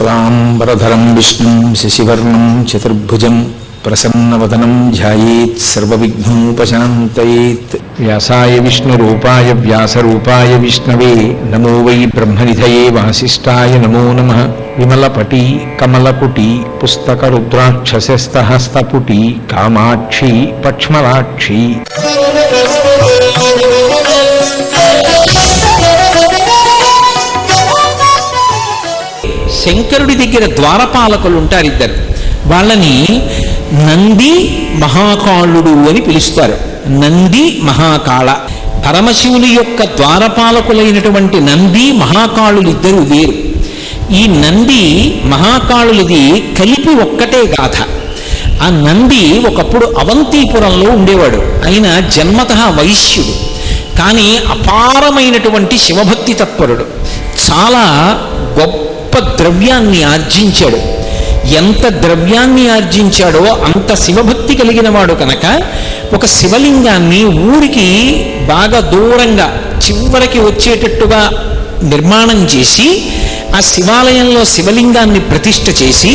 శుక్లాంబరధరం విష్ణుం శశివర్ణం చతుర్భుజం ప్రసన్నవదనం ధ్యాయేత్ సర్వవిఘ్నోపశాంతయేత్ వ్యాసాయ విష్ణురూపాయ వ్యాసరూపాయ విష్ణవే నమో వై బ్రహ్మనిధయే వాసిష్ఠాయ నమో నమ. విమలపటి కమలపుటి పుస్తకరుద్రాక్షసస్తహస్తపుటి కామాక్షి పక్ష్మలాక్షి. శంకరుడి దగ్గర ద్వారపాలకులు ఉంటారు ఇద్దరు. వాళ్ళని నంది మహాకాళుడు అని పిలుస్తారు. నంది మహాకాళ. పరమశివుని యొక్క ద్వారపాలకులైనటువంటి నంది మహాకాళులు ఇద్దరు వేరు. ఈ నంది మహాకాళులది కలిపి ఒక్కటే గాథ. ఆ నంది ఒకప్పుడు అవంతిపురంలో ఉండేవాడు. ఆయన జన్మత వైశ్యుడు. కానీ అపారమైనటువంటి శివభక్తి తత్పరుడు. చాలా గొప్ప ద్రవ్యాన్ని ఆర్జించాడు. ఎంత ద్రవ్యాన్ని ఆర్జించాడో అంత శివభక్తి కలిగిన వాడు కనుక ఒక శివలింగాన్ని ఊరికి బాగా దూరంగా చివరికి వచ్చేటట్టుగా నిర్మాణం చేసి ఆ శివాలయంలో శివలింగాన్ని ప్రతిష్ఠ చేసి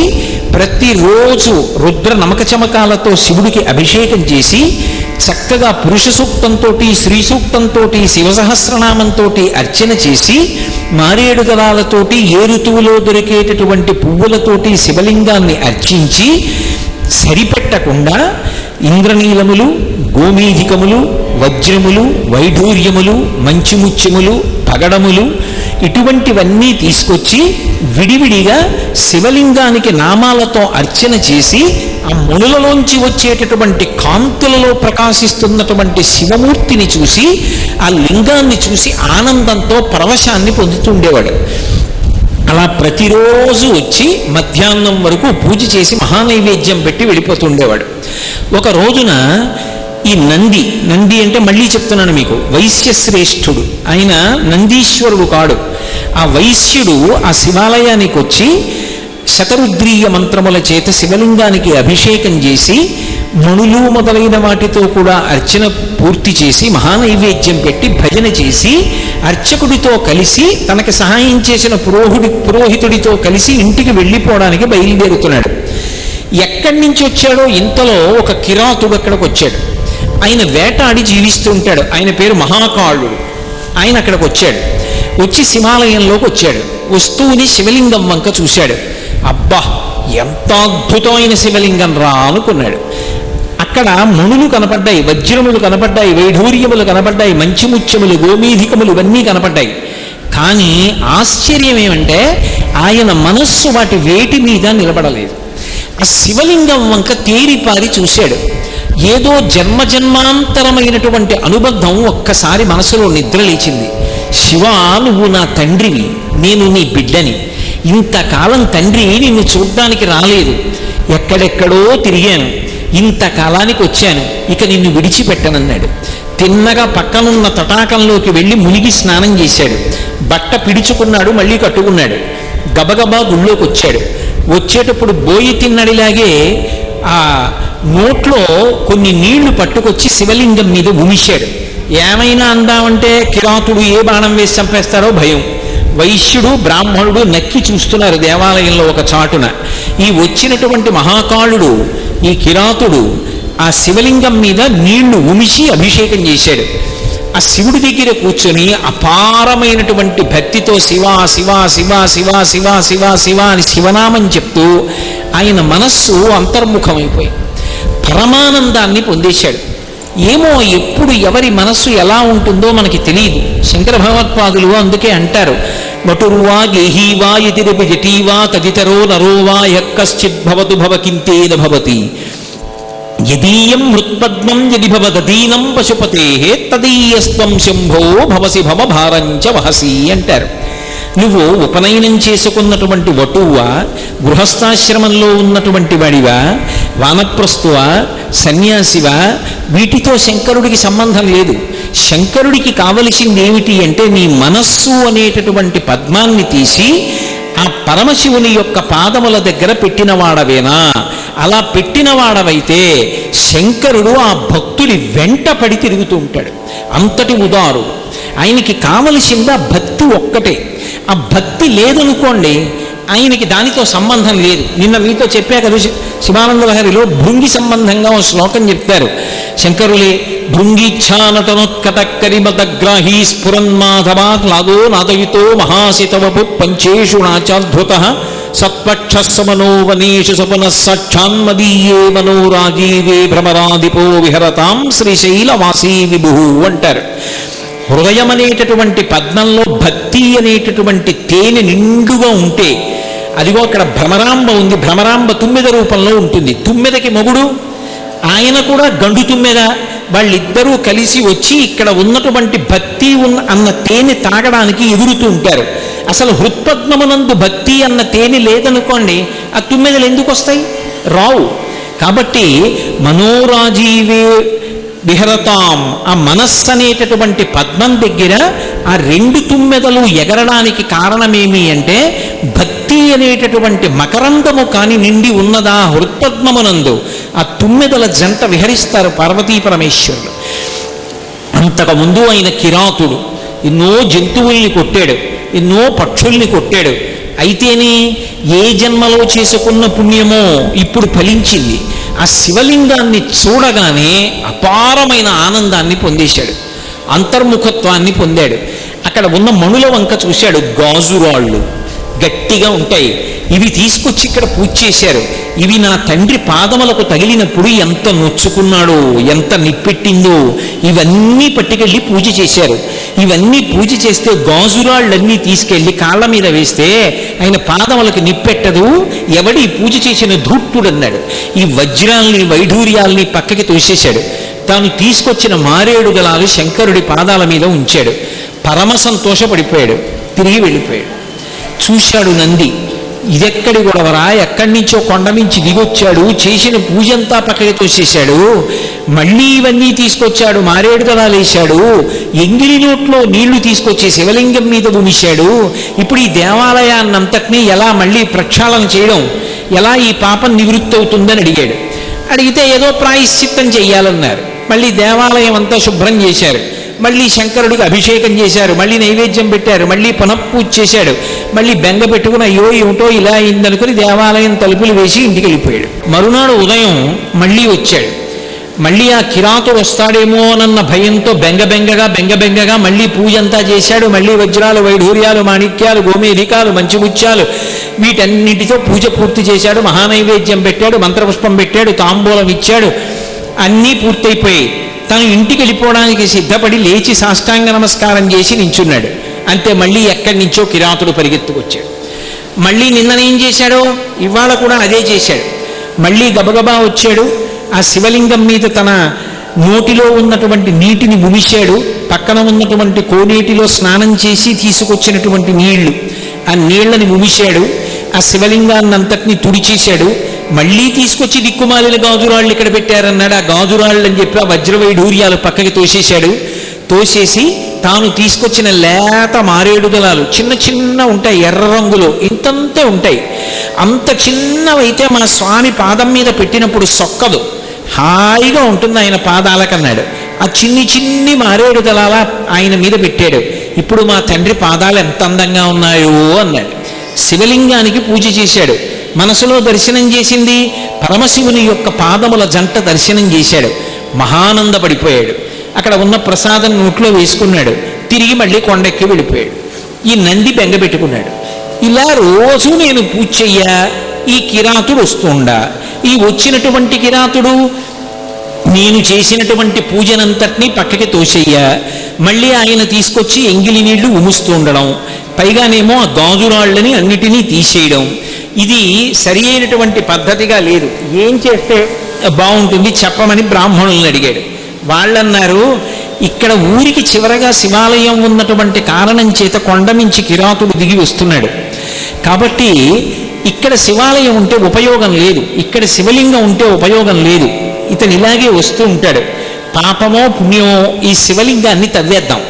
ప్రతిరోజు రుద్ర నమక చమకాలతో శివుడికి అభిషేకం చేసి చక్కగా పురుష సూక్తంతో శ్రీ సూక్తంతో శివ సహస్రనామంతో అర్చన చేసి మారేడు గలాలతోటి ఏ ఋతువులో దొరికేటటువంటి పువ్వులతోటి శివలింగాన్ని అర్చించి సరిపెట్టకుండా ఇంద్రనీలములు గోమీధికములు వజ్రములు వైఢూర్యములు మంచిముత్యములు పగడములు ఇటువంటివన్నీ తీసుకొచ్చి విడివిడిగా శివలింగానికి నామాలతో అర్చన చేసి ఆ మునులలోంచి వచ్చేటటువంటి కాంతులలో ప్రకాశిస్తున్నటువంటి శివమూర్తిని చూసి ఆ లింగాన్ని చూసి ఆనందంతో పరవశాన్ని పొందుతుండేవాడు అలా ప్రతిరోజు వచ్చి మధ్యాహ్నం వరకు పూజ చేసి మహానైవేద్యం పెట్టి వెళ్ళిపోతుండేవాడు ఒక రోజున ఈ నంది నంది అంటే మళ్ళీ చెప్తున్నాను మీకు వైశ్యశ్రేష్ఠుడు. ఆయన నందీశ్వరుడు కాడు. ఆ వైశ్యుడు ఆ శివాలయానికి వచ్చి శతరుద్రీయ మంత్రముల చేత శివలింగానికి అభిషేకం చేసి మణులు మొదలైన వాటితో కూడా అర్చన పూర్తి చేసి మహానైవేద్యం పెట్టి భజన చేసి అర్చకుడితో కలిసి తనకి సహాయం చేసిన పురోహిడి పురోహితుడితో కలిసి ఇంటికి వెళ్ళిపోవడానికి బయలుదేరుతున్నాడు. ఎక్కడి నుంచి వచ్చాడో ఇంతలో ఒక కిరాతుడు అక్కడికి వచ్చాడు. ఆయన వేటాడి జీవిస్తూ ఉంటాడు. ఆయన పేరు మహాకాళుడు. ఆయన అక్కడికి వచ్చాడు. వచ్చి శివాలయంలోకి వచ్చాడు. వస్తువుని శివలింగం వంక చూశాడు. అబ్బా ఎంత అద్భుతమైన శివలింగం రా అనుకున్నాడు. అక్కడ మణులు కనపడ్డాయి వజ్రములు కనపడ్డాయి వైఢూర్యములు కనపడ్డాయి మంచిముత్యములు గోమీధికములు ఇవన్నీ కనపడ్డాయి. కానీ ఆశ్చర్యం ఏమంటే ఆయన మనస్సు వాటి వేటి మీద నిలబడలేదు. ఆ శివలింగం వంక తేరిపారి చూశాడు. ఏదో జన్మజన్మాంతరమైనటువంటి అనుబంధం ఒక్కసారి మనసులో నిద్ర లేచింది. శివ నువ్వు నా తండ్రివి నేను నీ బిడ్డని. ఇంతకాలం తండ్రి నిన్ను చూడ్డానికి రాలేదు. ఎక్కడెక్కడో తిరిగాను. ఇంతకాలానికి వచ్చాను. ఇక నిన్ను విడిచిపెట్టనన్నాడు. తిన్నగా పక్కనున్న తటాకంలోకి వెళ్ళి మునిగి స్నానం చేశాడు. బట్ట పిడుచుకున్నాడు మళ్ళీ కట్టుకున్నాడు. గబగబా గుళ్ళోకి వచ్చాడు వచ్చేటప్పుడు బోయి తిన్నడిలాగే ఆ నోట్లో కొన్ని నీళ్ళు పట్టుకొచ్చి శివలింగం మీద ఉమిశాడు. ఏమైనా అందామంటే కిరాతుడు ఏ బాణం వేసి చంపేస్తారో భయం. వైశ్యుడు బ్రాహ్మణుడు నక్కి చూస్తున్నారు దేవాలయంలో ఒక చాటున. ఈ వచ్చినటువంటి మహాకాళుడు ఈ కిరాతుడు ఆ శివలింగం మీద నీళ్ళు ఉమిసి అభిషేకం చేశాడు. ఆ శివుడి దగ్గర కూర్చొని అపారమైనటువంటి భక్తితో శివ శివ శివ శివ శివ శివ శివ అని శివనామం చెప్తూ ఆయన మనస్సు అంతర్ముఖమైపోయింది. పరమానందాన్ని పొందేశాడు. ఏమో ఎప్పుడు ఎవరి మనస్సు ఎలా ఉంటుందో మనకి తెలియదు. శంకర భగవత్పాదులు అందుకే అంటారు వటుర్వా గేహీవా ఇతిరపి జటీవా తదితరో నరోవా యక్కశ్చిత్ భవకింతేన భవతి. యదీయం మృత్పద్మం యది భవదీనం పశుపతే తదీయస్వం శంభో భవసి భవ భారంచ వహసి అంటారు. నువ్వు ఉపనయనం చేసుకున్నటువంటి వటువా గృహస్థాశ్రమంలో ఉన్నటువంటి వాడివా వానప్రస్తువా సన్యాసివా వీటితో శంకరుడికి సంబంధం లేదు. శంకరుడికి కావలసింది ఏమిటి అంటే నీ మనస్సు అనేటటువంటి పద్మాన్ని తీసి ఆ పరమశివుని యొక్క పాదముల దగ్గర పెట్టినవాడవేనా? అలా పెట్టినవాడవైతే శంకరుడు ఆ భక్తుడి వెంట పడి తిరుగుతూ ఉంటాడు. అంతటి ఉదారుడు. ఆయనకి కావలసింది ఆ భక్తి ఒక్కటే. ఆ భక్తి లేదనుకోండి ఆయనకి దానితో సంబంధం లేదు. నిన్న మీతో చెప్పా కదా శివానంద లహరిలో భృంగి సంబంధంగా ఒక శ్లోకం చెప్తారు. శంకరులే భృంగిచ్ఛానతనోత్కట స్ఫురన్మాధవా స్ఫురన్మాధవాహ్లాదో నాదయుతో మహాసితవపు పంచేషు నాచాద్భుత సత్పక్షస్సమనో వనేషు సపన సాక్షాన్మదీయే మనోరాజీవే భ్రమరాధిపో విహరతాం శ్రీశైలవాసీ విభు అంటారు. హృదయం అనేటటువంటి పద్మంలో భక్తి అనేటటువంటి తేనె నిండుగా ఉంటే అదిగో అక్కడ భ్రమరాంబ ఉంది. భ్రమరాంబ తుమ్మెద రూపంలో ఉంటుంది. తుమ్మెదకి మొగుడు ఆయన కూడా గండు తుమ్మెద. వాళ్ళిద్దరూ కలిసి వచ్చి ఇక్కడ ఉన్నటువంటి భక్తి ఉన్న అన్న తేనె తాగడానికి ఎగురుతూ ఉంటారు. అసలు హృత్పద్మమునందు భక్తి అన్న తేనె లేదనుకోండి ఆ తుమ్మెదలు ఎందుకు వస్తాయి రావు. కాబట్టి మనోరాజీవే విహరతాం. ఆ మనస్సు అనేటటువంటి పద్మం దగ్గర ఆ రెండు తుమ్మెదలు ఎగరడానికి కారణమేమి అంటే భక్తి అనేటటువంటి మకరందము కాని నిండి ఉన్నదా హృత్పద్మమునందు ఆ తుమ్మెదల జంట విహరిస్తారు పార్వతీ పరమేశ్వరుడు. అంతకుముందు ఆయన కిరాతుడు ఎన్నో జంతువుల్ని కొట్టాడు ఎన్నో పక్షుల్ని కొట్టాడు. అయితేనే ఏ జన్మలో చేసుకున్న పుణ్యమో ఇప్పుడు ఫలించింది. ఆ శివలింగాన్ని చూడగానే అపారమైన ఆనందాన్ని పొందేశాడు. అంతర్ముఖత్వాన్ని పొందాడు. అక్కడ ఉన్న మణుల వంక చూశాడు గాజురాళ్ళు. గట్టిగా ఉంటాయి. ఇవి తీసుకొచ్చి ఇక్కడ పూజ చేశారు. ఇవి నా తండ్రి పాదములకు తగిలినప్పుడు ఎంత నొచ్చుకున్నాడో ఎంత నిప్పెట్టిందో ఇవన్నీ పట్టుకెళ్ళి పూజ చేశారు. ఇవన్నీ పూజ చేస్తే గాజురాళ్ళన్నీ తీసుకెళ్ళి కాళ్ళ మీద వేస్తే ఆయన పాదములకు నిప్పెట్టదు. ఎవడి పూజ చేసిన ధూర్తుడు అన్నాడు ఈ వజ్రాల్ని వైఢూర్యాల్ని పక్కకి తోసేశాడు. తాను తీసుకొచ్చిన మారేడు గలాలు శంకరుడి పాదాల మీద ఉంచాడు. పరమ సంతోషపడిపోయాడు. తిరిగి వెళ్ళిపోయాడు. చూశాడు నంది. ఇదెక్కడి గొడవరా? ఎక్కడి నుంచో కొండ నుంచి దిగొచ్చాడు. చేసిన పూజంతా పక్కకి తోసేశాడు. మళ్ళీ ఇవన్నీ తీసుకొచ్చాడు. మారేడు కదా లేశాడు. ఎంగిలి నోట్లో నీళ్ళు తీసుకొచ్చి శివలింగం మీద ఉమిశాడు. ఇప్పుడు ఈ దేవాలయాన్నంతటినీ ఎలా మళ్ళీ ప్రక్షాళన చేయడం? ఎలా ఈ పాపం నివృత్తి అవుతుందని అడిగాడు. అడిగితే ఏదో ప్రాయశ్చిత్తం చెయ్యాలన్నారు. మళ్ళీ దేవాలయం అంతా శుభ్రం చేశారు. మళ్ళీ శంకరుడికి అభిషేకం చేశారు మళ్ళీ నైవేద్యం పెట్టారు మళ్ళీ పునఃపూజ చేశాడు మళ్ళీ బెంగ పెట్టుకుని అయ్యో ఏమిటో ఇలా అయిందనుకుని దేవాలయం తలుపులు వేసి ఇంటికి వెళ్ళిపోయాడు మరునాడు ఉదయం మళ్ళీ వచ్చాడు. మళ్ళీ ఆ కిరాతుడు వస్తాడేమోనన్న భయంతో బెంగ బెంగగా బెంగ బెంగగా మళ్ళీ పూజ అంతా చేశాడు. మళ్ళీ వజ్రాలు వైఢూర్యాలు మాణిక్యాలు గోమేధికాలు మంచిముత్యాలు వీటన్నిటితో పూజ పూర్తి చేశాడు. మహానైవేద్యం పెట్టాడు మంత్రపుష్పం పెట్టాడు తాంబూలం ఇచ్చాడు. అన్నీ పూర్తయిపోయాయి. తను ఇంటికి వెళ్ళిపోవడానికి సిద్ధపడి లేచి సాష్టాంగ నమస్కారం చేసి నించున్నాడు. అంతే మళ్ళీ ఎక్కడి నుంచో కిరాతుడు పరిగెత్తుకొచ్చాడు. మళ్ళీ నిన్ననేం చేశాడో? ఇవాళ కూడా అదే చేశాడు. మళ్ళీ గబగబా వచ్చాడు. ఆ శివలింగం మీద తన నోటిలో ఉన్నటువంటి నీటిని ముగిశాడు పక్కన ఉన్నటువంటి కోనేటిలో స్నానం చేసి తీసుకొచ్చినటువంటి నీళ్ళు. ఆ నీళ్ళని ముగిశాడు ఆ శివలింగాన్నంతటిని తుడిచేశాడు. మళ్ళీ తీసుకొచ్చి దిక్కుమాలిన గాజురాళ్ళు ఇక్కడ పెట్టారన్నాడు. ఆ గాజురాళ్ళు అని చెప్పి ఆ వజ్రవైఢూర్యాలు పక్కకి తోసేశాడు. తోసేసి తాను తీసుకొచ్చిన లేత మారేడు దళాలు చిన్న చిన్న ఉంటాయి ఎర్ర రంగులో ఇంతంతే ఉంటాయి. అంత చిన్నవైతే మన స్వామి పాదం మీద పెట్టినప్పుడు సొక్కదు. హాయిగా ఉంటుంది ఆయన పాదాలకన్నాడు. ఆ చిన్ని చిన్ని మారేడు దళాల ఆయన మీద పెట్టాడు. ఇప్పుడు మా తండ్రి పాదాలు ఎంత అందంగా ఉన్నాయో అన్నాడు. శివలింగానికి పూజ చేశాడు. మనసులో దర్శనం చేసింది పరమశివుని యొక్క పాదముల జంట దర్శనం చేశాడు. మహానందపడిపోయాడు. అక్కడ ఉన్న ప్రసాదం నోట్లో వేసుకున్నాడు. తిరిగి మళ్ళీ కొండెక్కి వెళ్ళిపోయాడు. ఈ నంది బెంగ పెట్టుకున్నాడు. ఇలా రోజు నేను పూజ చెయ్యా. ఈ కిరాతుడు వస్తుండా. ఈ వచ్చినటువంటి కిరాతుడు నేను చేసినటువంటి పూజనంతటినీ పక్కకి తోసేయ్యా. మళ్ళీ ఆయన తీసుకొచ్చి ఎంగిలి నీళ్ళు ఉముస్తూ ఉండడం పైగానేమో ఆ గాజురాళ్ళని అన్నిటినీ తీసేయడం. ఇది సరి అయినటువంటి పద్ధతిగా లేదు. ఏం చేస్తే? బాగుంటుంది చెప్పమని బ్రాహ్మణుల్ని అడిగాడు. వాళ్ళన్నారు ఇక్కడ ఊరికి చివరగా శివాలయం ఉన్నటువంటి కారణం చేత కొండ మించి కిరాతుడు దిగి వస్తున్నాడు. కాబట్టి ఇక్కడ శివాలయం ఉంటే ఉపయోగం లేదు. ఇక్కడ శివలింగం ఉంటే ఉపయోగం లేదు. ఇతను ఇలాగే వస్తూ ఉంటాడు. పాపమో పుణ్యమో ఈ శివలింగాన్ని తవ్వేద్దాం.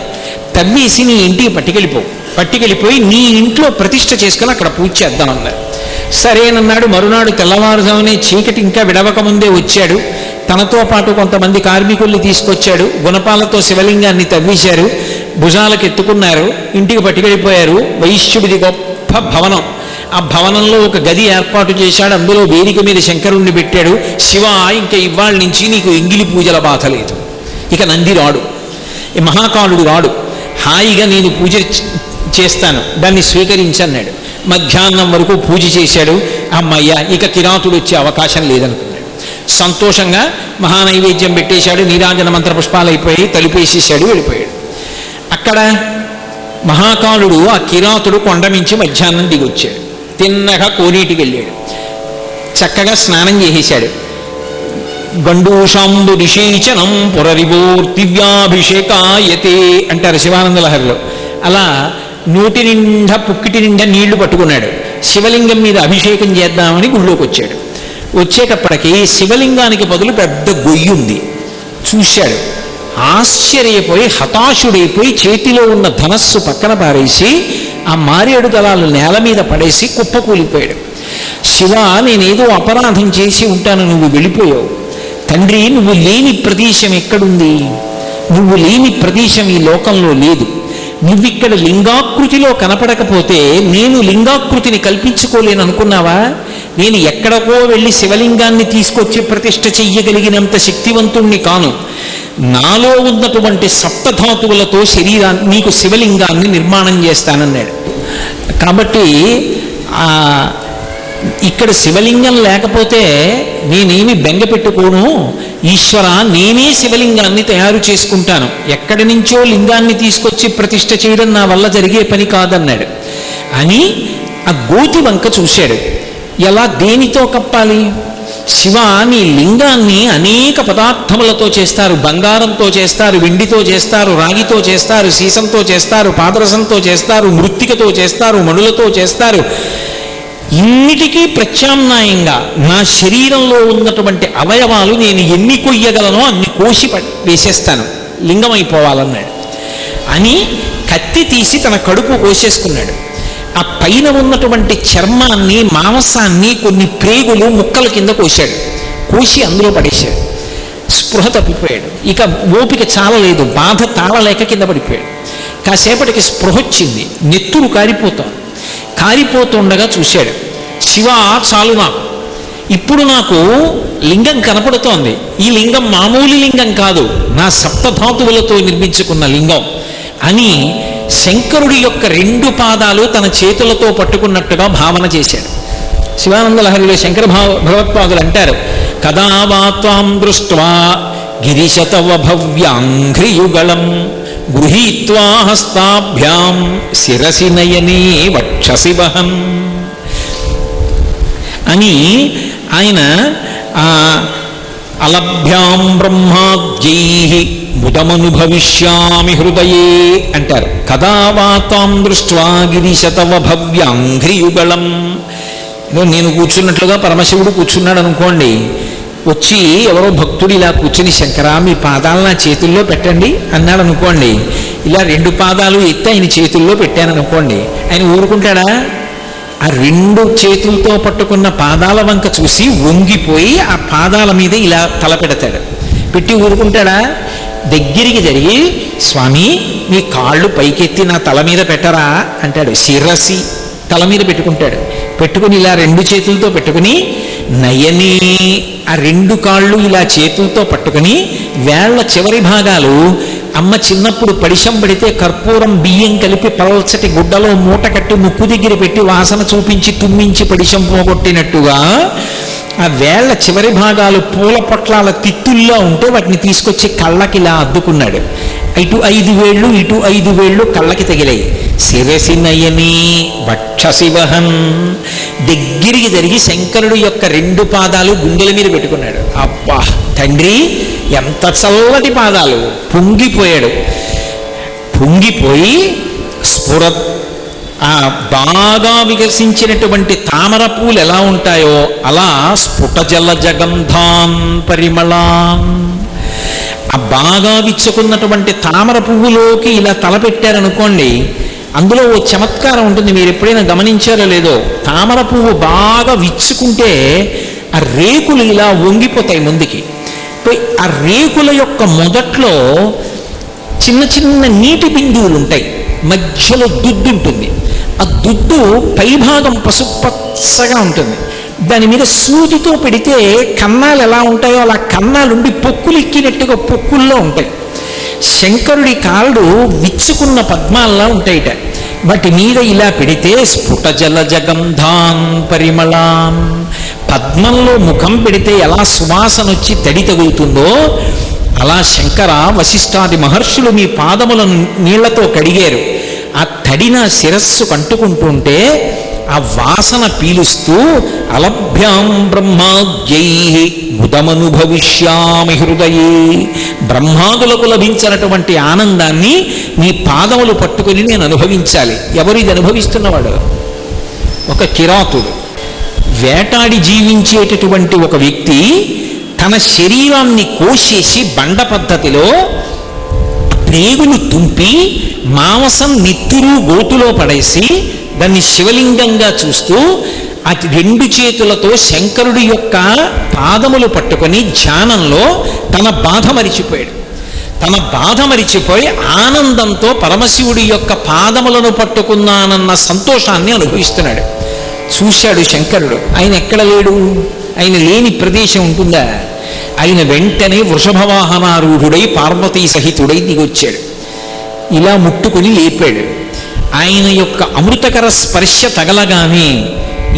తవ్వేసి నీ ఇంటికి పట్టుకెళ్ళిపో. పట్టుకెళ్ళిపోయి నీ ఇంట్లో ప్రతిష్ట చేసుకుని అక్కడ పూజ చేద్దాం అన్నారు. సరేనన్నాడు మరునాడు తెల్లవారుజామునే చీకటి ఇంకా విడవకముందే వచ్చాడు. తనతో పాటు కొంతమంది కార్మికుల్ని తీసుకొచ్చాడు. గుణపాలతో శివలింగాన్ని తవ్వేశారు. భుజాలకు ఎత్తుకున్నారు ఇంటికి పట్టుకెళ్ళిపోయారు. వైశ్యుడిది గొప్ప భవనం. ఆ భవనంలో ఒక గది ఏర్పాటు చేశాడు. అందులో వేదిక మీద శంకరుణ్ణి పెట్టాడు. శివ ఇంకా ఇవాళ నుంచి నీకు ఎంగిలి పూజల బాధ లేదు. ఇక నంది రాడు. మహాకాలుడు రాడు. హాయిగా నేను పూజ చేస్తాను. దాన్ని స్వీకరించన్నాడు. మధ్యాహ్నం వరకు పూజ చేశాడు. అమ్మయ్య ఇక కిరాతుడు వచ్చే అవకాశం లేదనుకున్నాడు. సంతోషంగా మహానైవేద్యం పెట్టేశాడు. నీరాజన మంత్ర పుష్పాలు అయిపోయి తలుపేసేసాడు వెళ్ళిపోయాడు. అక్కడ మహాకాలుడు ఆ కిరాతుడు కొండమించి మధ్యాహ్నం దిగొచ్చాడు. తిన్నగా కోనీటికి వెళ్ళాడు. చక్కగా స్నానం చేసేశాడు. గండూషాంబు నిషేచనం పురరివోర్తివ్యాభిషేకాయతే అంటారు శివానంద లహరిలో అలా నోటి నిండా పుక్కిటి నిండా నీళ్ళు పట్టుకున్నాడు. శివలింగం మీద అభిషేకం చేద్దామని గుళ్ళోకి వచ్చాడు. వచ్చేటప్పటికి శివలింగానికి బదులు పెద్ద గొయ్యి ఉంది. చూశాడు. ఆశ్చర్యపోయి హతాశుడైపోయి చేతిలో ఉన్న ధనస్సు పక్కన పారేసి ఆ మారేడు దళాలు నేల మీద పడేసి కుప్పకూలిపోయాడు శివ నేనేదో అపరాధం చేసి ఉంటాను నువ్వు వెళ్ళిపోయావు. తండ్రి నువ్వు లేని ప్రదేశం ఎక్కడుంది? నువ్వు లేని ప్రదేశం ఈ లోకంలో లేదు. నువ్విక్కడ లింగాకృతిలో కనపడకపోతే నేను లింగాకృతిని కల్పించుకోలేను అనుకున్నావా? నేను ఎక్కడికో వెళ్ళి శివలింగాన్ని తీసుకొచ్చి ప్రతిష్ట చెయ్యగలిగినంత శక్తివంతుణ్ణి కాను. నాలో ఉన్నటువంటి సప్తధాతువులతో శరీరాన్ని నీకు శివలింగాన్ని నిర్మాణం చేస్తానన్నాడు. కాబట్టి ఇక్కడ శివలింగం లేకపోతే నేనేమి బెంగ పెట్టుకోను? ఈశ్వర నేనే శివలింగాన్ని తయారు చేసుకుంటాను. ఎక్కడి నుంచో లింగాన్ని తీసుకొచ్చి ప్రతిష్ట చేయడం నా వల్ల జరిగే పని కాదన్నాడు. అని ఆ గోతి వంక చూశాడు. ఎలా దేనితో కప్పాలి? శివ నీ లింగాన్ని అనేక పదార్థములతో చేస్తారు. బంగారంతో చేస్తారు వెండితో చేస్తారు రాగితో చేస్తారు సీసంతో చేస్తారు పాదరసంతో చేస్తారు మృత్తికతో చేస్తారు మణులతో చేస్తారు. ఇన్నిటికీ ప్రత్యామ్నాయంగా నా శరీరంలో ఉన్నటువంటి అవయవాలు నేను ఎన్ని కొయ్యగలనో అన్ని కోసి వేసేస్తాను. లింగం అయిపోవాలన్నాడు అని కత్తి తీసి తన కడుపు కోసేసుకున్నాడు. ఆ పైన ఉన్నటువంటి చర్మాన్ని మాంసాన్ని కొన్ని ప్రేగులు ముక్కల కింద కోశాడు. కోసి అందులో పడేశాడు. స్పృహ తప్పిపోయాడు. ఇక ఓపిక చాలలేదు. బాధ తాళలేక కింద పడిపోయాడు. కాసేపటికి స్పృహ వచ్చింది. నెత్తురు కారిపోతాం. కారిపోతుండగా చూశాడు. శివ చాలు నాకు. ఇప్పుడు నాకు లింగం కనపడుతోంది. ఈ లింగం మామూలు లింగం కాదు. నా సప్తధాతువులతో నిర్మించుకున్న లింగం అని శంకరుడి యొక్క రెండు పాదాలు తన చేతులతో పట్టుకున్నట్టుగా భావన చేశాడు. శివానంద లహరిలో శంకర భావ భగవత్పాదులు అంటారు కదా వాత్వాం దృష్ట్వా గిరిశతవ భవ్యాంఘ్రియుగళం గృహీత్వా హస్తాభ్యాం శిరసి నయనే వక్షసి వహం అని ఆయన అలభ్యాం బ్రహ్మాద్యై ముదమనుభవిష్యామి హృదయే అంటారు. కదా వాతాం దృష్ట్వా గిరిశతవ భవ్యాంఘ్రియుగళం. నేను కూర్చున్నట్లుగా పరమశివుడు కూర్చున్నాడు అనుకోండి వచ్చి ఎవరో భక్తుడు ఇలా కూర్చుని శంకరా మీ పాదాలు నా చేతుల్లో పెట్టండి అన్నాడు అనుకోండి ఇలా రెండు పాదాలు ఎత్తి ఆయన చేతుల్లో పెట్టాను అనుకోండి ఆయన ఊరుకుంటాడా? ఆ రెండు చేతులతో పట్టుకున్న పాదాల వంక చూసి వంగిపోయి ఆ పాదాల మీద ఇలా తల పెడతాడు. పెట్టి ఊరుకుంటాడా? దగ్గరికి జరిగి స్వామి మీ కాళ్ళు పైకెత్తి నా తల మీద పెట్టరా? అంటాడు. శిరసి తల మీద పెట్టుకుంటాడు. పెట్టుకుని ఇలా రెండు చేతులతో పెట్టుకుని నయని. ఆ రెండు కాళ్ళు ఇలా చేతులతో పట్టుకుని వేళ్ళ చివరి భాగాలు అమ్మ చిన్నప్పుడు పడిశం పడితే కర్పూరం బియ్యం కలిపి పల్చటి గుడ్డలో మూట కట్టి ముక్కు దగ్గర పెట్టి వాసన చూపించి తుమ్మించి పడిశం పోగొట్టినట్టుగా ఆ వేళ్ళ చివరి భాగాలు పూల పొట్లాల తిత్తుల్లో ఉంటే వాటిని తీసుకొచ్చి కళ్ళకి ఇలా అద్దుకున్నాడు. ఇటు ఐదు వేళ్ళు ఇటు ఐదు వేళ్ళు కళ్ళకి తగిలాయి. శిరసి నయని వక్షశివహం. దగ్గరికి జరిగి శంకరుడు యొక్క రెండు పాదాలు గుండెల మీద పెట్టుకున్నాడు. అబ్బా! తండ్రి ఎంత చల్లటి పాదాలు! పొంగిపోయాడు. పొంగిపోయి స్ఫుర ఆ బాగా వికసించినటువంటి తామర పూలు ఎలా ఉంటాయో అలా స్ఫుట జల జగంధాన్ పరిమళాన్ ఆ బాగా విచ్చుకున్నటువంటి తామర పువ్వులోకి ఇలా తలపెట్టారనుకోండి అందులో ఓ చమత్కారం ఉంటుంది. మీరు ఎప్పుడైనా గమనించారో లేదో తామర పువ్వు బాగా విచ్చుకుంటే ఆ రేకులు ఇలా వంగిపోతాయి ముందుకి. పోయి ఆ రేకుల యొక్క మొదట్లో చిన్న చిన్న నీటి బిందువులు ఉంటాయి. మధ్యలో దుడ్డు ఉంటుంది ఆ దుడ్డు పైభాగం పసుపచ్చగా ఉంటుంది. దాని మీద సూదితో పెడితే కన్నాలు ఎలా ఉంటాయో అలా కన్నాలుండి పొక్కులు ఎక్కినట్టుగా పొక్కుల్లో ఉంటాయి. శంకరుడి కాళ్ళు విచ్చుకున్న పద్మాల్లా ఉంటాయిట. వాటి మీద ఇలా పెడితే స్ఫుట జల జగంధాం పరిమళాం. పద్మంలో ముఖం పెడితే ఎలా సువాసన వచ్చి తడి తగులుతుందో అలా శంకర వశిష్ఠాది మహర్షులు మీ పాదములను నీళ్ళతో కడిగారు. ఆ తడిన శిరస్సు కంటుకుంటుంటే ఆ వాసన పీలుస్తూ అలభ్యాం బ్రహ్మాద్యై ఉదమనుభవిష్యామి హృదయే. బ్రహ్మాదులకు లభించినటువంటి ఆనందాన్ని నీ పాదములు పట్టుకుని నేను అనుభవించాలి. ఎవరు ఇది అనుభవిస్తున్నవాడు? ఒక కిరాతుడు. వేటాడి జీవించేటటువంటి ఒక వ్యక్తి తన శరీరాన్ని కోసేసి బండ పద్ధతిలో ప్రేగులు తుంపి మాంసం నెత్తురు గోతులో పడేసి దాన్ని శివలింగంగా చూస్తూ అతి రెండు చేతులతో శంకరుడి యొక్క పాదములు పట్టుకొని ధ్యానంలో తన బాధ మరిచిపోయాడు. తన బాధ మరిచిపోయి ఆనందంతో పరమశివుడి యొక్క పాదములను పట్టుకున్నానన్న సంతోషాన్ని అనుభవిస్తున్నాడు. చూశాడు శంకరుడు. ఆయన ఎక్కడ లేడు? ఆయన లేని ప్రదేశం ఉంటుందా? ఆయన వెంటనే వృషభవాహనారూఢుడై పార్వతీ సహితుడై దిగొచ్చాడు. ఇలా ముట్టుకుని లేపాడు. ఆయన యొక్క అమృతకర స్పర్శ తగలగానే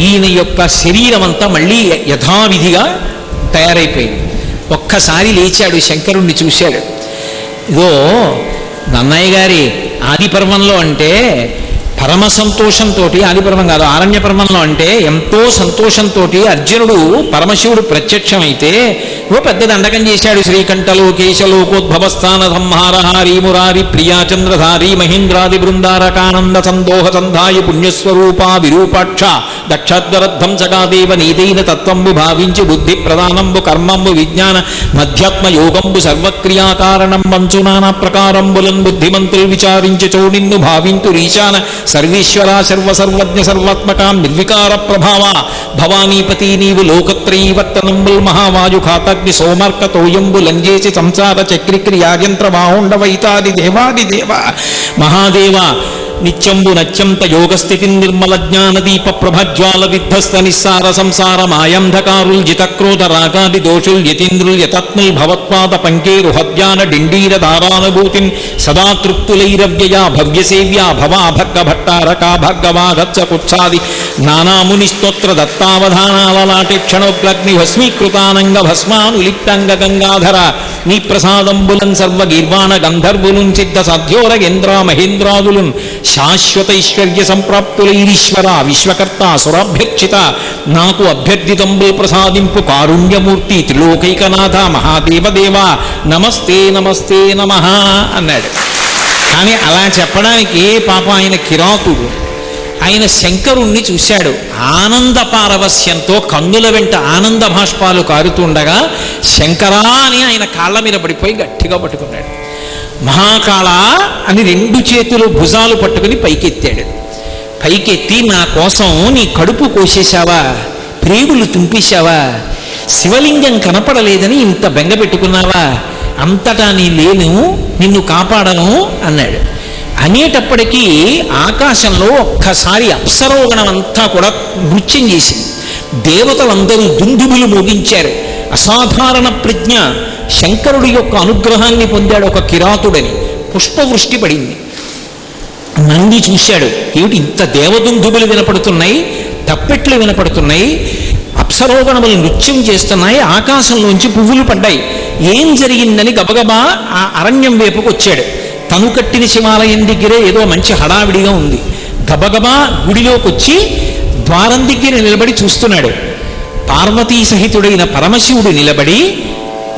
ఈయన యొక్క శరీరం అంతా మళ్ళీ యథావిధిగా తయారైపోయింది. ఒక్కసారి లేచాడు శంకరుణ్ణి చూశాడు. ఇదో నన్నయ్య గారి ఆది పర్వంలో అంటే పరమ సంతోషంతో ఆది కాదు ఆరణ్య పర్వంలో అంటే ఎంతో సంతోషంతో అర్జునుడు పరమశివుడు ప్రత్యక్షమైతే ఓ పెద్ద దండకం చేశాడు శ్రీకంఠలో కేశలోకోద్భవస్థాన సంహారహారి మురారి ప్రియాచంద్రధారి మహేంద్రాది బృందారకానంద సందోహ సంధాయ పుణ్యస్వరూప విరూపాక్ష దక్షాద్వరద్ధం సగాదేవ నీదైన తత్వంబు భావించి బుద్ధి ప్రధానంబు కర్మంబు విజ్ఞాన మధ్యాత్మ యోగంబు సర్వక్రియాకారణం వంచు నానా ప్రకారంబులన్ బుద్ధిమంతులు విచారించి చోడిన్ను భావింతు రీచాన సర్వీశ్వర సర్వ సర్వజ్ఞ సర్వాత్మకాం నిర్వికార ప్రభావ. భవానీపతి నీవు లోకత్రయీవర్తనంబుల్ మహావాయు ఖాతాగ్ని సోమర్క తోయంబు లంజేసి సంసార చక్రిక్రియాయంత్ర బాహుండవైతాది దేవాది దేవ. మహాదేవ నిత్యంబు నత్యంత యోగస్థితి నిర్మల జ్ఞానదీప ప్రభజ్వాల విధ్వస్త నిస్సార సంసార మాయంధకారుల్ జితక్రోధ రాగాది దోషుల్ యతీంద్రుల్ యతత్నుల్ భవత్పాద పంకేరు హద్యాన డిండీర దారానుభూతిన్ సదా తృప్తులైరవ్యయా భవ్యసేవ్యా భవా భగ్గ భట్టారకా భగ్గవాగచ్చ కుచ్చాది నానాముని స్తోత్ర దత్తావధానాలలాటి క్షణోగ్లగ్ని భస్మీకృతానంగ భస్మానులిప్తంగ గంగాధర నీ ప్రసాదంబులన్ సర్వ గీర్వాణ గంధర్వులున్ సిద్ధ సాధ్యోరగేంద్ర మహేంద్రాదులున్ శాశ్వత ఐశ్వర్య సంప్రాప్తులైరీశ్వర విశ్వకర్త సురాభ్యర్చిత నాకు అభ్యర్థితంబుల్ ప్రసాదింపు కారుణ్యమూర్తి త్రిలోకైకనాథ మహాదేవదేవ. నమస్తే నమస్తే నమ అన్నాడు. కానీ అలా చెప్పడానికి పాప ఆయన కిరాతుడు ఆయన శంకరుణ్ణి చూశాడు. ఆనంద పారవస్యంతో కన్నుల వెంట ఆనంద భాష్పాలు కారుతుండగా శంకరా అని ఆయన కాళ్ళ మీద పడిపోయి గట్టిగా పట్టుకున్నాడు. మహాకాళ అని రెండు చేతులు భుజాలు పట్టుకుని పైకెత్తాడు. పైకెత్తి నా కోసం నీ కడుపు కోసేశావా? ప్రేగులు తుంపేశావా? శివలింగం కనపడలేదని ఇంత బెంగ పెట్టుకున్నావా? అంతటా నీ లేను నిన్ను కాపాడను అన్నాడు. అనేటప్పటికీ ఆకాశంలో ఒక్కసారి అప్సరోగణం అంతా కూడా నృత్యం చేసింది దేవతలందరూ దుందుబులు మోగించారు. అసాధారణ ప్రజ్ఞ. శంకరుడి యొక్క అనుగ్రహాన్ని పొందాడు ఒక కిరాతుడని. పుష్పవృష్టి పడింది. నంది చూశాడు. ఏమిటి ఇంత దేవదుందుబులు వినపడుతున్నాయి? తప్పెట్లు వినపడుతున్నాయి? అప్సరోగణములు నృత్యం చేస్తున్నాయి. ఆకాశంలోంచి పువ్వులు పడ్డాయి. ఏం జరిగిందని గబగబా ఆ అరణ్యం వైపుకు వచ్చాడు. తను కట్టిన శివాలయం దగ్గరే ఏదో మంచి హడావిడిగా ఉంది. గబగబా గుడిలోకి వచ్చి ద్వారం దగ్గర నిలబడి చూస్తున్నాడు. పార్వతీ సహితుడైన పరమశివుడు నిలబడి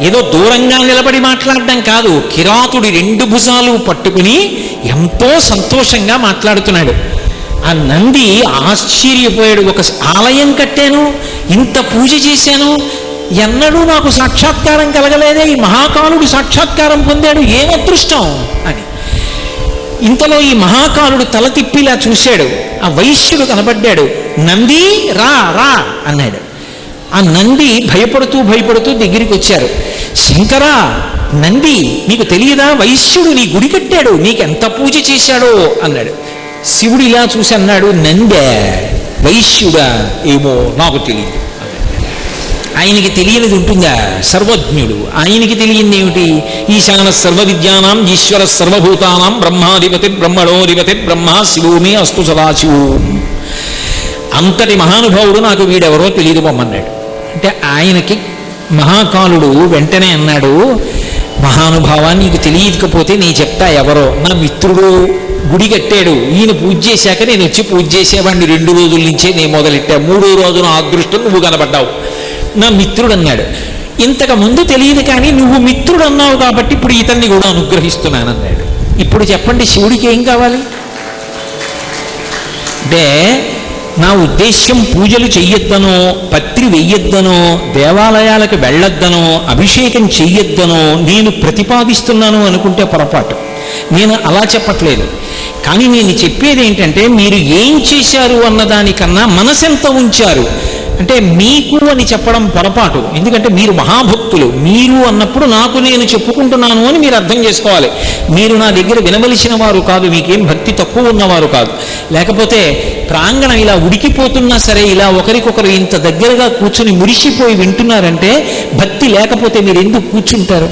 ఏదో దూరంగా నిలబడి మాట్లాడడం కాదు కిరాతుడి రెండు భుజాలు పట్టుకుని ఎంతో సంతోషంగా మాట్లాడుతున్నాడు. ఆ నంది ఆశ్చర్యపోయాడు ఒక ఆలయం కట్టాను ఇంత పూజ చేశాను ఎన్నడూ నాకు సాక్షాత్కారం కలగలేదే ఈ మహాకాలుడు సాక్షాత్కారం పొందాడు ఏం అదృష్టం? అని. ఇంతలో ఈ మహాకాలుడు తల తిప్పిలా చూశాడు ఆ వైశ్యుడు కనబడ్డాడు నంది రా రా అన్నాడు. ఆ నంది భయపడుతూ భయపడుతూ దగ్గరికి వచ్చారు శంకరా నంది నీకు తెలియదా వైశ్యుడు నీ గుడి కట్టాడు నీకెంత పూజ చేశాడో అన్నాడు. శివుడు ఇలా చూసి అన్నాడు నందే వైశ్యుడా ఏమో నాకు తెలియదు. ఆయనకి తెలియనిది ఉంటుందా? సర్వజ్ఞుడు. ఆయనకి తెలియంది ఏమిటి? ఈశాన సర్వ విద్యానాం ఈశ్వర సర్వభూతానాం బ్రహ్మాధిపతి బ్రహ్మణోధిపతి బ్రహ్మ శివోమి అస్తు సదాశివు. అంతటి మహానుభావుడు నాకు వీడెవరో తెలియదు పొమ్మన్నాడు అంటే ఆయనకి మహాకాలుడు వెంటనే అన్నాడు మహానుభావా నీకు తెలియకపోతే నీ చెప్తా ఎవరో. నా మిత్రుడు గుడి కట్టాడు. ఈయన పూజ చేశాక నేను వచ్చి పూజ చేసేవాడిని. రెండు రోజుల నుంచే నేను మొదలెట్టా. మూడో రోజున అదృష్టం నువ్వు కనబడ్డావు. నా మిత్రుడు అన్నాడు ఇంతకు ముందు తెలియదు కానీ నువ్వు మిత్రుడు అన్నావు కాబట్టి ఇప్పుడు ఇతన్ని కూడా అనుగ్రహిస్తున్నాను అన్నాడు ఇప్పుడు చెప్పండి శివుడికి ఏం కావాలి? అంటే నా ఉద్దేశ్యం పూజలు చెయ్యొద్దనో పత్రి వెయ్యొద్దనో దేవాలయాలకు వెళ్ళొద్దనో అభిషేకం చెయ్యొద్దనో నేను ప్రతిపాదిస్తున్నాను అనుకుంటే పొరపాటు. నేను అలా చెప్పట్లేదు. కానీ నేను చెప్పేది ఏంటంటే మీరు ఏం చేశారు అన్నదానికన్నా మనసెంత ఉంచారు? అంటే మీకు అని చెప్పడం పొరపాటు. ఎందుకంటే మీరు మహాభక్తులు. మీరు అన్నప్పుడు నాకు నేను చెప్పుకుంటున్నాను అని మీరు అర్థం చేసుకోవాలి. మీరు నా దగ్గర వినవలసిన వారు కాదు మీకేం భక్తి తక్కువ ఉన్నవారు కాదు. లేకపోతే ప్రాంగణం ఇలా ఉడికిపోతున్నా సరే ఇలా ఒకరికొకరు ఇంత దగ్గరగా కూర్చుని మురిసిపోయి వింటున్నారంటే భక్తి లేకపోతే మీరు ఎందుకు కూర్చుంటారు?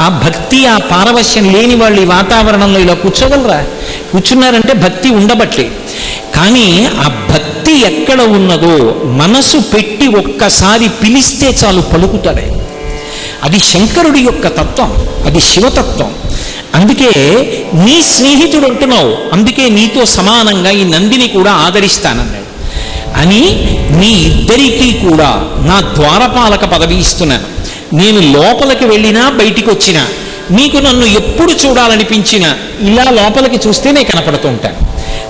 ఆ భక్తి ఆ పారవశ్యం లేని వాళ్ళు ఈ వాతావరణంలో ఇలా కూర్చోగలరా? కూర్చున్నారంటే భక్తి ఉండబట్లే. కానీ ఆ భక్తి ఎక్కడ ఉన్నదో మనసు పెట్టి ఒక్కసారి పిలిస్తే చాలు పలుకుతాడే. అది శంకరుడి యొక్క తత్వం అది శివతత్వం. అందుకే నీ స్నేహితుడు అంటున్నావు అందుకే నీతో సమానంగా ఈ నందిని కూడా ఆదరిస్తానన్నాడు. అని నీ ఇద్దరికీ కూడా నా ద్వారపాలక పదవి ఇస్తున్నాను. నేను లోపలికి వెళ్ళినా బయటికి వచ్చినా మీకు నన్ను ఎప్పుడు చూడాలనిపించినా ఇలా లోపలికి చూస్తేనే కనపడుతూ ఉంటాను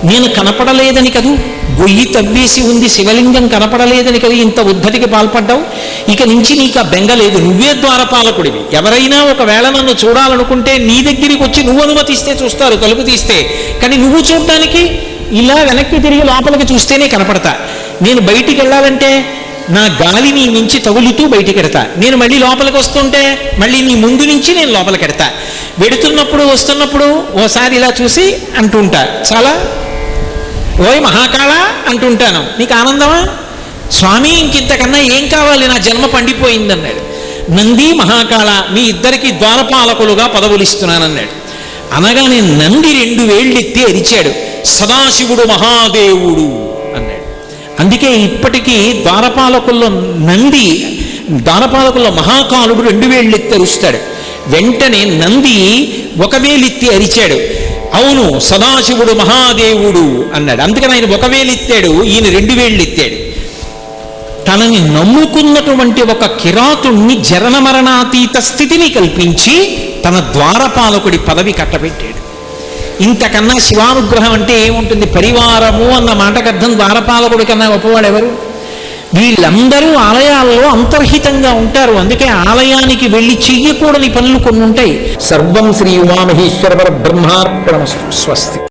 నేను కనపడలేదని కదూ? గొయ్యి తవ్వేసి ఉంది శివలింగం కనపడలేదని కదా? ఇంత ఉద్ధతికి పాల్పడ్డావు? ఇక నుంచి నీకు ఆ బెంగ లేదు. నువ్వే ద్వారపాలకుడివి. ఎవరైనా ఒకవేళ నన్ను చూడాలనుకుంటే నీ దగ్గరికి వచ్చి నువ్వు అనుమతిస్తే చూస్తారు తలుపు తీస్తే. కానీ నువ్వు చూడటానికి ఇలా వెనక్కి తిరిగి లోపలికి చూస్తేనే కనపడతా. నేను బయటికి వెళ్ళాలంటే నా గాలి నీ నుంచి తగులుతూ బయటికి ఎడతా. నేను మళ్ళీ లోపలికి వస్తుంటే మళ్ళీ నీ ముందు నుంచి నేను లోపలికి ఎడతా. వెడుతున్నప్పుడు వస్తున్నప్పుడు ఓసారి ఇలా చూసి అంటుంటా. చాలా ఓయ్ మహాకాళ అంటుంటాను. నీకు ఆనందమా? స్వామి ఇంకింతకన్నా ఏం కావాలి? నా జన్మ పండిపోయిందన్నాడు. నంది మహాకాళ మీ ఇద్దరికి ద్వారపాలకులుగా పదవులు ఇస్తున్నానన్నాడు అనగానే నంది రెండు వేళ్ళెత్తి అరిచాడు. సదాశివుడు మహాదేవుడు. అందుకే ఇప్పటికీ ద్వారపాలకుల్లో నంది ద్వారపాలకుల్లో మహాకాలుడు రెండు వేళ్ళెత్తి అరుస్తాడు. వెంటనే నంది ఒక వేలెత్తి అరిచాడు. అవును సదాశివుడు మహాదేవుడు అన్నాడు. అందుకని ఆయన ఒక వేలెత్తాడు ఈయన రెండు వేళ్ళు ఎత్తాడు. తనని నమ్ముకున్నటువంటి ఒక కిరాతుణ్ణి జరణ మరణాతీత స్థితిని కల్పించి తన ద్వారపాలకుడి పదవి కట్టబెట్టాడు. ఇంతకన్నా శివానుగ్రహం అంటే ఏముంటుంది? పరివారము అన్న మాటకు అర్థం ద్వారపాలకుడి కన్నా గొప్పవాడు ఎవరు? వీళ్ళందరూ ఆలయాల్లో అంతర్హితంగా ఉంటారు. అందుకే ఆలయానికి వెళ్ళి చెయ్యకూడని పనులు కొన్ని ఉంటాయి. సర్వం శ్రీ ఉమామహేశ్వర బ్రహ్మార్పణ స్వస్తి.